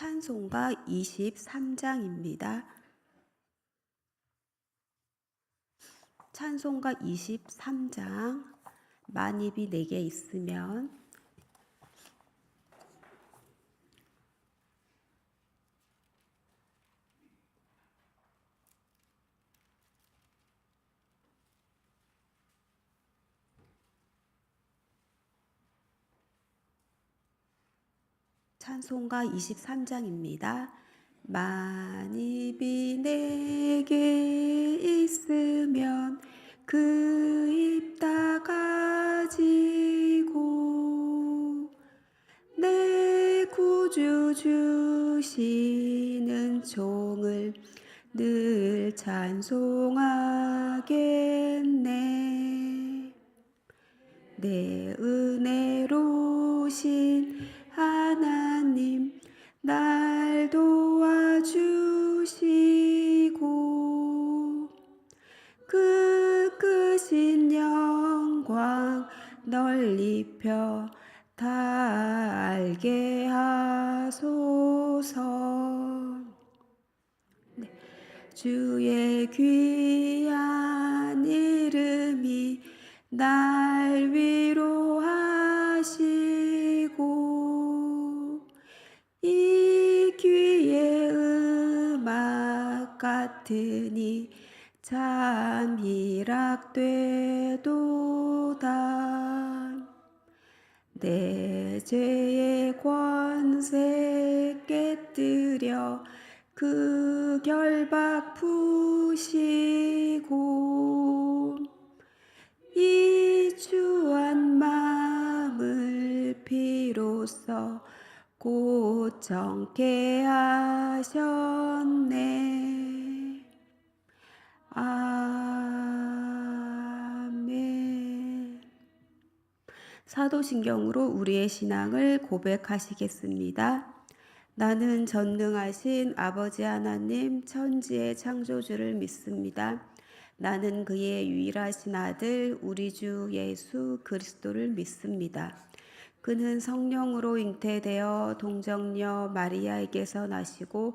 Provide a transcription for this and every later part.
찬송가 23장입니다. 찬송가 23장 만입이 4개 있으면 찬송가 23장입니다. 만입이 내게 있으면 그 입 다 가지고 내 구주 주시는 종을 늘 찬송하겠네. 내 은혜로신 하나님 날 도와주시고 그 크신 영광 널리 펴 다 알게 하소서 네. 주의 귀한 이름이 날 위로하시 같으니 참 희락되도다 내 죄의 권세 깨뜨려 그 결박 푸시고 이 주한 마음을 비로소 고정케 하셨네. 아멘. 사도신경으로 우리의 신앙을 고백하시겠습니다. 나는 전능하신 아버지 하나님 천지의 창조주를 믿습니다. 나는 그의 유일하신 아들 우리 주 예수 그리스도를 믿습니다. 그는 성령으로 잉태되어 동정녀 마리아에게서 나시고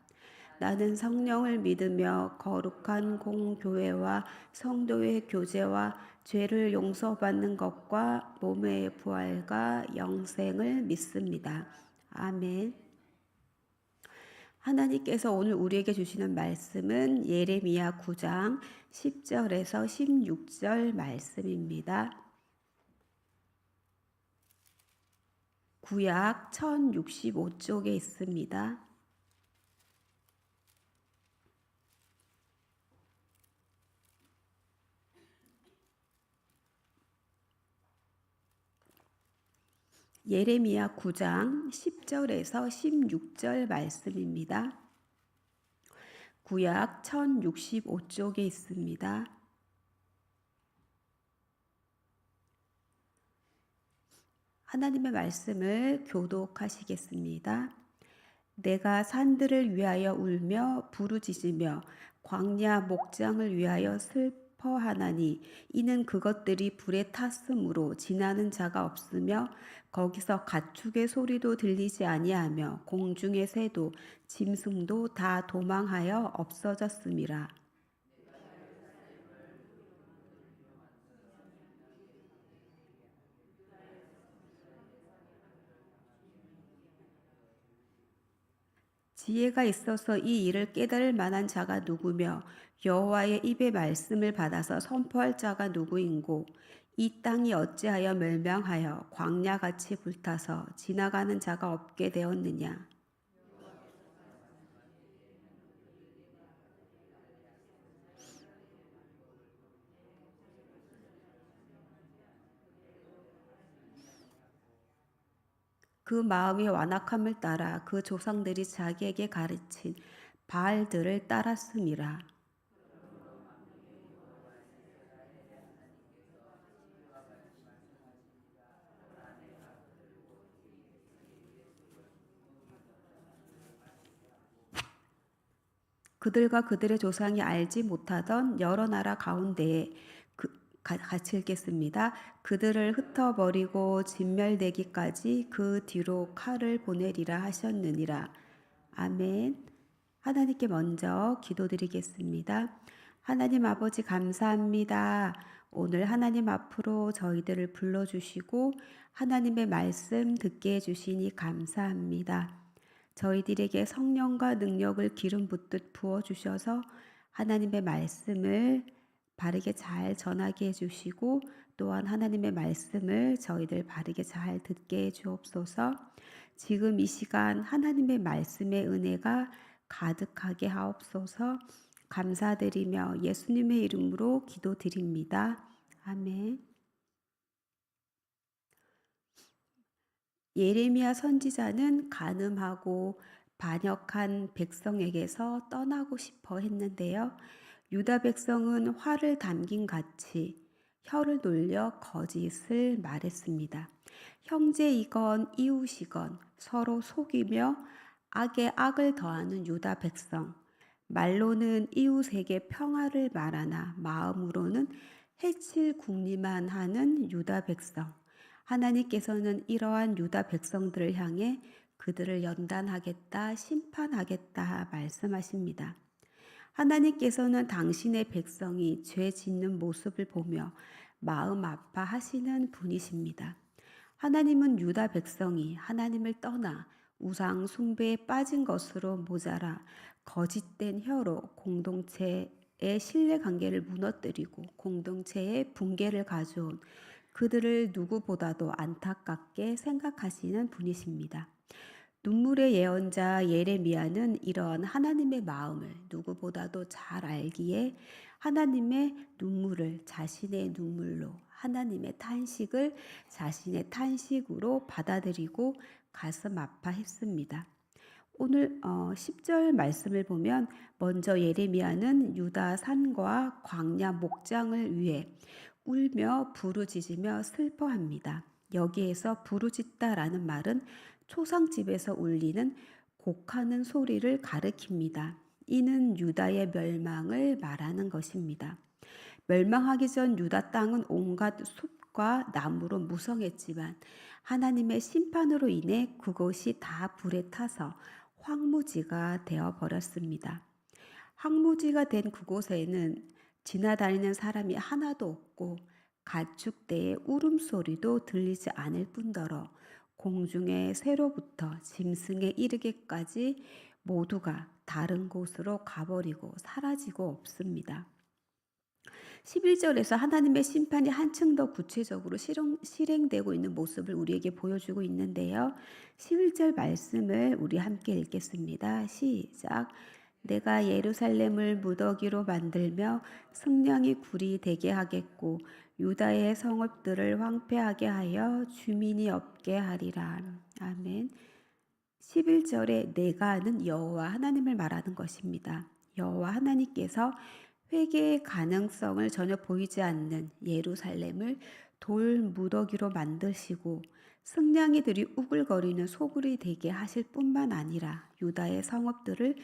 나는 성령을 믿으며 거룩한 공교회와 성도의 교제와 죄를 용서받는 것과 몸의 부활과 영생을 믿습니다. 아멘. 하나님께서 오늘 우리에게 주시는 말씀은 예레미야 9장 10절에서 16절 말씀입니다. 구약 1065쪽에 있습니다. 예레미야 9장 10절에서 16절 말씀입니다. 구약 1065쪽에 있습니다. 하나님의 말씀을 교독하시겠습니다. 내가 산들을 위하여 울며 부르짖으며 광야 목장을 위하여 슬 퍼하나니 이는 그것들이 불에 탔으므로 지나는 자가 없으며 거기서 가축의 소리도 들리지 아니하며 공중의 새도 짐승도 다 도망하여 없어졌음이라. 지혜가 있어서 이 일을 깨달을 만한 자가 누구며 여호와의 입의 말씀을 받아서 선포할 자가 누구인고? 이 땅이 어찌하여 멸망하여 광야같이 불타서 지나가는 자가 없게 되었느냐 그 마음의 완악함을 따라 그 조상들이 자기에게 가르친 발들을 따랐음이라. 그들과 그들의 조상이 알지 못하던 여러 나라 가운데에 같이 읽겠습니다. 그들을 흩어버리고 진멸되기까지 그 뒤로 칼을 보내리라 하셨느니라. 아멘. 하나님께 먼저 기도드리겠습니다. 하나님 아버지 감사합니다. 오늘 하나님 앞으로 저희들을 불러주시고 하나님의 말씀 듣게 해주시니 감사합니다. 저희들에게 성령과 능력을 기름 붓듯 부어주셔서 하나님의 말씀을 바르게 잘 전하게 해주시고 또한 하나님의 말씀을 저희들 바르게 잘 듣게 해주옵소서 지금 이 시간 하나님의 말씀의 은혜가 가득하게 하옵소서 감사드리며 예수님의 이름으로 기도드립니다. 아멘. 예레미야 선지자는 간음하고 반역한 백성에게서 떠나고 싶어 했는데요. 유다 백성은 화를 담긴 같이 혀를 돌려 거짓을 말했습니다. 형제이건 이웃이건 서로 속이며 악에 악을 더하는 유다 백성. 말로는 이웃에게 평화를 말하나 마음으로는 해칠 궁리만 하는 유다 백성. 하나님께서는 이러한 유다 백성들을 향해 그들을 연단하겠다, 심판하겠다 말씀하십니다. 하나님께서는 당신의 백성이 죄 짓는 모습을 보며 마음 아파하시는 분이십니다. 하나님은 유다 백성이 하나님을 떠나 우상 숭배에 빠진 것으로 모자라 거짓된 혀로 공동체의 신뢰 관계를 무너뜨리고 공동체의 붕괴를 가져온 그들을 누구보다도 안타깝게 생각하시는 분이십니다. 눈물의 예언자 예레미야는 이러한 하나님의 마음을 누구보다도 잘 알기에 하나님의 눈물을 자신의 눈물로 하나님의 탄식을 자신의 탄식으로 받아들이고 가슴 아파했습니다. 오늘 어, 10절 말씀을 보면 먼저 예레미야는 유다 산과 광야 목장을 위해 울며 부르짖으며 슬퍼합니다. 여기에서 부르짖다라는 말은 초상집에서 울리는 곡하는 소리를 가리킵니다. 이는 유다의 멸망을 말하는 것입니다. 멸망하기 전 유다 땅은 온갖 숲과 나무로 무성했지만 하나님의 심판으로 인해 그것이 다 불에 타서 황무지가 되어 버렸습니다. 황무지가 된 그곳에는 지나다니는 사람이 하나도 없고 가축대의 울음소리도 들리지 않을 뿐더러 공중의 새로부터 짐승에 이르기까지 모두가 다른 곳으로 가버리고 사라지고 없습니다. 11절에서 하나님의 심판이 한층 더 구체적으로 실행, 실행 되고 있는 모습을 우리에게 보여주고 있는데요. 11절 말씀을 우리 함께 읽겠습니다. 시작. 내가 예루살렘을 무더기로 만들며 승냥이 굴이 되게 하겠고 유다의 성읍들을 황폐하게 하여 주민이 없게 하리라. 아멘. 11절에 내가는 여호와 하나님을 말하는 것입니다. 여호와 하나님께서 회개의 가능성을 전혀 보이지 않는 예루살렘을 돌 무더기로 만드시고 승냥이들이 우글거리는 소굴이 되게 하실 뿐만 아니라 유다의 성읍들을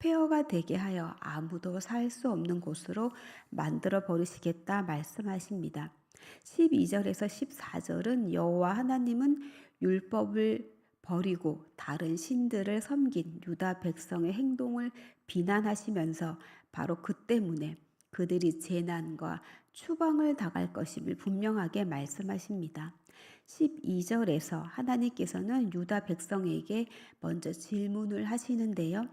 폐허가 되게 하여 아무도 살 수 없는 곳으로 만들어 버리시겠다 말씀하십니다. 12절에서 14절은 여호와 하나님은 율법을 버리고 다른 신들을 섬긴 유다 백성의 행동을 비난하시면서 바로 그 때문에 그들이 재난과 추방을 당할 것임을 분명하게 말씀하십니다. 12절에서 하나님께서는 유다 백성에게 먼저 질문을 하시는데요.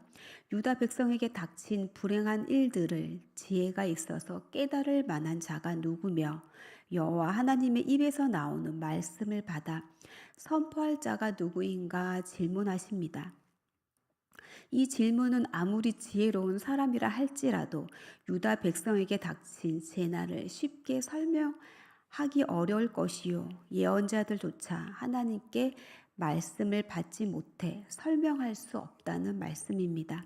유다 백성에게 닥친 불행한 일들을 지혜가 있어서 깨달을 만한 자가 누구며 여호와 하나님의 입에서 나오는 말씀을 받아 선포할 자가 누구인가 질문하십니다. 이 질문은 아무리 지혜로운 사람이라 할지라도 유다 백성에게 닥친 재난을 쉽게 설명 하기 어려울 것이요. 예언자들조차 하나님께 말씀을 받지 못해 설명할 수 없다는 말씀입니다.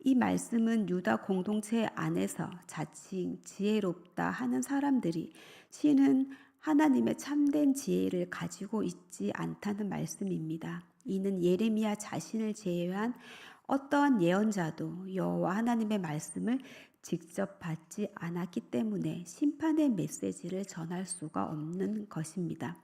이 말씀은 유다 공동체 안에서 자칭 지혜롭다 하는 사람들이 신은 하나님의 참된 지혜를 가지고 있지 않다는 말씀입니다. 이는 예레미야 자신을 제외한 어떠한 예언자도 여호와 하나님의 말씀을 직접 받지 않았기 때문에 심판의 메시지를 전할 수가 없는 것입니다.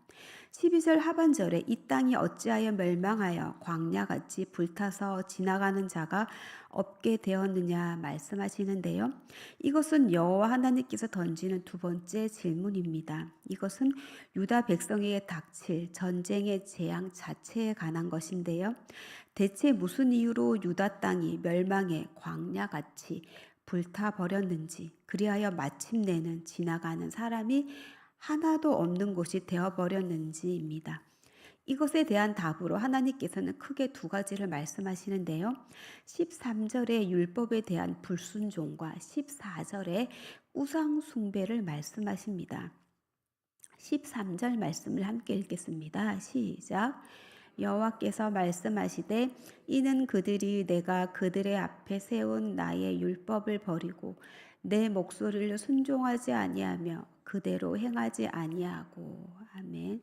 12절 하반절에 이 땅이 어찌하여 멸망하여 광야같이 불타서 지나가는 자가 없게 되었느냐 말씀하시는데요. 이것은 여호와 하나님께서 던지는 두 번째 질문입니다. 이것은 유다 백성에게 닥칠 전쟁의 재앙 자체에 관한 것인데요. 대체 무슨 이유로 유다 땅이 멸망해 광야같이 불타버렸는지 그리하여 마침내는 지나가는 사람이 하나도 없는 곳이 되어버렸는지입니다. 이것에 대한 답으로 하나님께서는 크게 두 가지를 말씀하시는데요. 13절의 율법에 대한 불순종과 14절의 우상숭배를 말씀하십니다. 13절 말씀을 함께 읽겠습니다. 시작. 여호와께서 말씀하시되 이는 그들이 내가 그들의 앞에 세운 나의 율법을 버리고 내 목소리를 순종하지 아니하며 그대로 행하지 아니하고 아멘.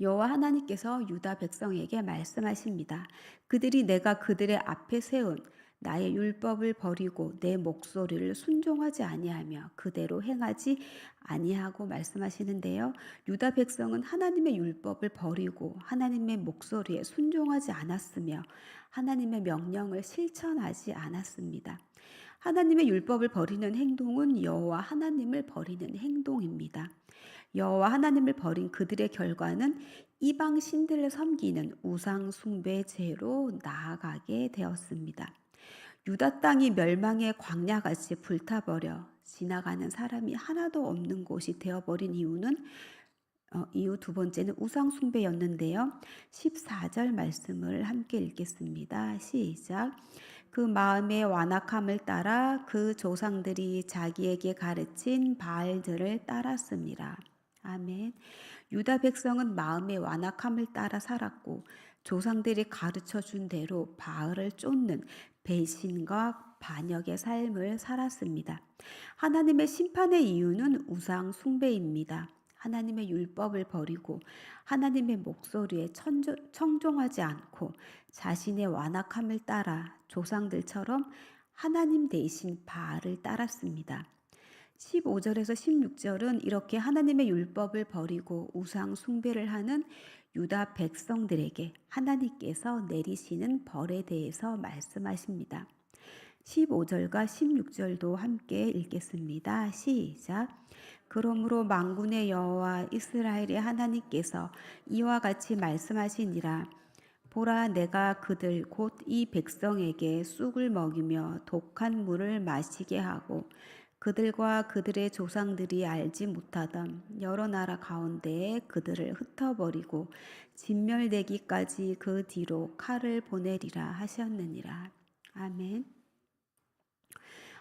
여호와 하나님께서 유다 백성에게 말씀하십니다. 그들이 내가 그들의 앞에 세운 나의 율법을 버리고 내 목소리를 순종하지 아니하며 그대로 행하지 아니하고 말씀하시는데요. 유다 백성은 하나님의 율법을 버리고 하나님의 목소리에 순종하지 않았으며 하나님의 명령을 실천하지 않았습니다. 하나님의 율법을 버리는 행동은 여호와 하나님을 버리는 행동입니다. 여호와 하나님을 버린 그들의 결과는 이방 신들을 섬기는 우상 숭배 죄로 나아가게 되었습니다. 유다 땅이 멸망의 광야같이 불타버려 지나가는 사람이 하나도 없는 곳이 되어버린 이유는 어, 이유 두 번째는 우상 숭배였는데요. 14절 말씀을 함께 읽겠습니다. 시작. 그 마음의 완악함을 따라 그 조상들이 자기에게 가르친 바알들을 따랐습니다. 아멘. 유다 백성은 마음의 완악함을 따라 살았고 조상들이 가르쳐 준 대로 바알을 쫓는 배신과 반역의 삶을 살았습니다. 하나님의 심판의 이유는 우상 숭배입니다. 하나님의 율법을 버리고 하나님의 목소리에 청종하지 않고 자신의 완악함을 따라 조상들처럼 하나님 대신 바알을 따랐습니다. 15절에서 16절은 이렇게 하나님의 율법을 버리고 우상 숭배를 하는 유다 백성들에게 하나님께서 내리시는 벌에 대해서 말씀하십니다. 15절과 16절도 함께 읽겠습니다. 시작. 그러므로 망군의 여호와 이스라엘의 하나님께서 이와 같이 말씀하시니라. 보라 내가 그들 곧 이 백성에게 쑥을 먹이며 독한 물을 마시게 하고 그들과 그들의 조상들이 알지 못하던 여러 나라 가운데에 그들을 흩어버리고 진멸되기까지 그 뒤로 칼을 보내리라 하셨느니라. 아멘.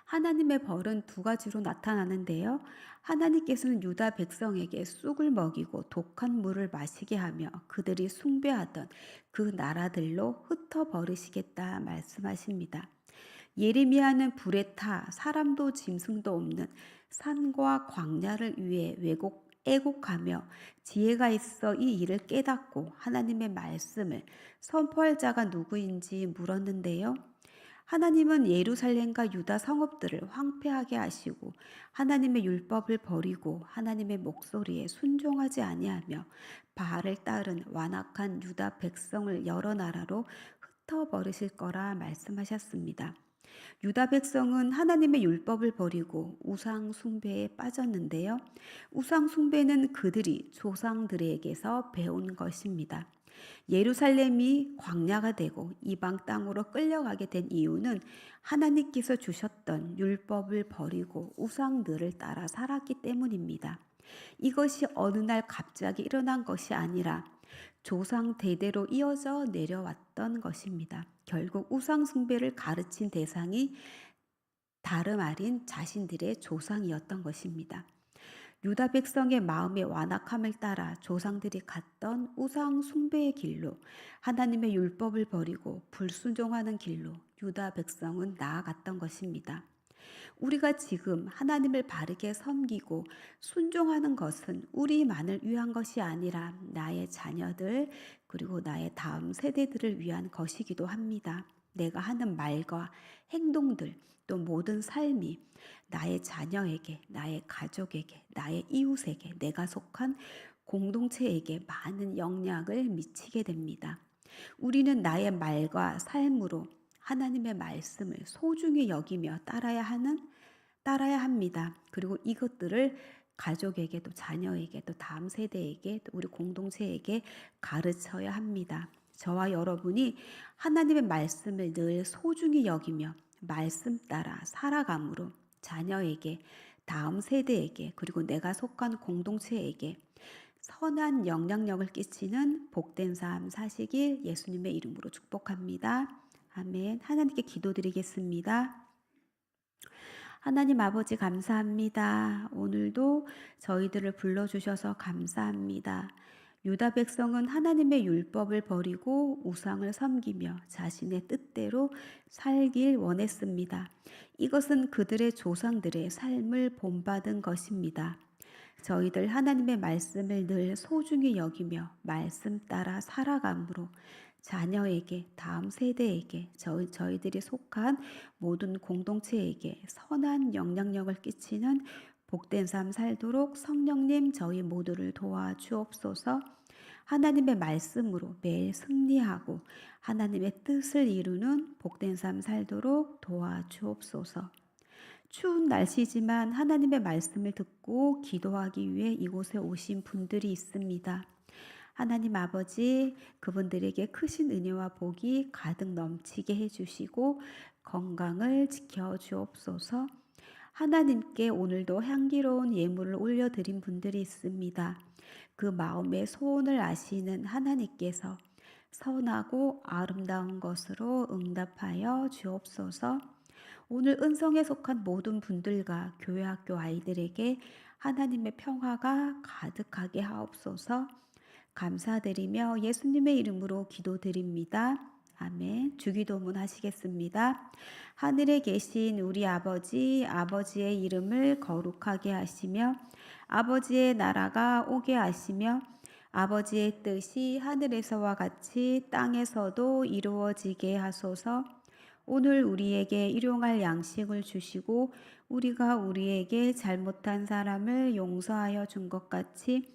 하나님의 벌은 두 가지로 나타나는데요. 하나님께서는 유다 백성에게 쑥을 먹이고 독한 물을 마시게 하며 그들이 숭배하던 그 나라들로 흩어버리시겠다 말씀하십니다. 예레미야는 불에 타 사람도 짐승도 없는 산과 광야를 위해 왜곡 애곡하며 지혜가 있어 이 일을 깨닫고 하나님의 말씀을 선포할 자가 누구인지 물었는데요. 하나님은 예루살렘과 유다 성읍들을 황폐하게 하시고 하나님의 율법을 버리고 하나님의 목소리에 순종하지 아니하며 바알을 따른 완악한 유다 백성을 여러 나라로 흩어버리실 거라 말씀하셨습니다. 유다 백성은 하나님의 율법을 버리고 우상 숭배에 빠졌는데요. 우상 숭배는 그들이 조상들에게서 배운 것입니다. 예루살렘이 광야가 되고 이방 땅으로 끌려가게 된 이유는 하나님께서 주셨던 율법을 버리고 우상들을 따라 살았기 때문입니다. 이것이 어느 날 갑자기 일어난 것이 아니라 조상 대대로 이어져 내려왔던 것입니다. 결국 우상 숭배를 가르친 대상이 다름 아닌 자신들의 조상이었던 것입니다. 유다 백성의 마음의 완악함을 따라 조상들이 갔던 우상 숭배의 길로 하나님의 율법을 버리고 불순종하는 길로 유다 백성은 나아갔던 것입니다. 우리가 지금 하나님을 바르게 섬기고 순종하는 것은 우리만을 위한 것이 아니라 나의 자녀들 그리고 나의 다음 세대들을 위한 것이기도 합니다. 내가 하는 말과 행동들, 또 모든 삶이 나의 자녀에게, 나의 가족에게, 나의 이웃에게, 내가 속한 공동체에게 많은 영향을 미치게 됩니다. 우리는 나의 말과 삶으로 하나님의 말씀을 소중히 여기며 따라야 하는 따라야 합니다. 그리고 이것들을 가족에게 또 자녀에게 또 다음 세대에게 또 우리 공동체에게 가르쳐야 합니다. 저와 여러분이 하나님의 말씀을 늘 소중히 여기며 말씀 따라 살아감으로 자녀에게 다음 세대에게 그리고 내가 속한 공동체에게 선한 영향력을 끼치는 복된 삶 사시길 예수님의 이름으로 축복합니다. 아멘. 하나님께 기도드리겠습니다. 하나님 아버지 감사합니다. 오늘도 저희들을 불러주셔서 감사합니다. 유다 백성은 하나님의 율법을 버리고 우상을 섬기며 자신의 뜻대로 살길 원했습니다. 이것은 그들의 조상들의 삶을 본받은 것입니다. 저희들 하나님의 말씀을 늘 소중히 여기며 말씀 따라 살아감으로 자녀에게, 다음 세대에게, 저희, 저희들이 속한 모든 공동체에게 선한 영향력을 끼치는 복된 삶 살도록 성령님 저희 모두를 도와주옵소서 하나님의 말씀으로 매일 승리하고 하나님의 뜻을 이루는 복된 삶 살도록 도와주옵소서. 추운 날씨지만 하나님의 말씀을 듣고 기도하기 위해 이곳에 오신 분들이 있습니다. 하나님 아버지, 그분들에게 크신 은혜와 복이 가득 넘치게 해주시고 건강을 지켜 주옵소서. 하나님께 오늘도 향기로운 예물을 올려드린 분들이 있습니다. 그 마음의 소원을 아시는 하나님께서 선하고 아름다운 것으로 응답하여 주옵소서. 오늘 은성에 속한 모든 분들과 교회 학교 아이들에게 하나님의 평화가 가득하게 하옵소서. 감사드리며 예수님의 이름으로 기도드립니다. 아멘. 주기도문 하시겠습니다. 하늘에 계신 우리 아버지, 아버지의 이름을 거룩하게 하시며 아버지의 나라가 오게 하시며 아버지의 뜻이 하늘에서와 같이 땅에서도 이루어지게 하소서. 오늘 우리에게 일용할 양식을 주시고 우리가 우리에게 잘못한 사람을 용서하여 준 것 같이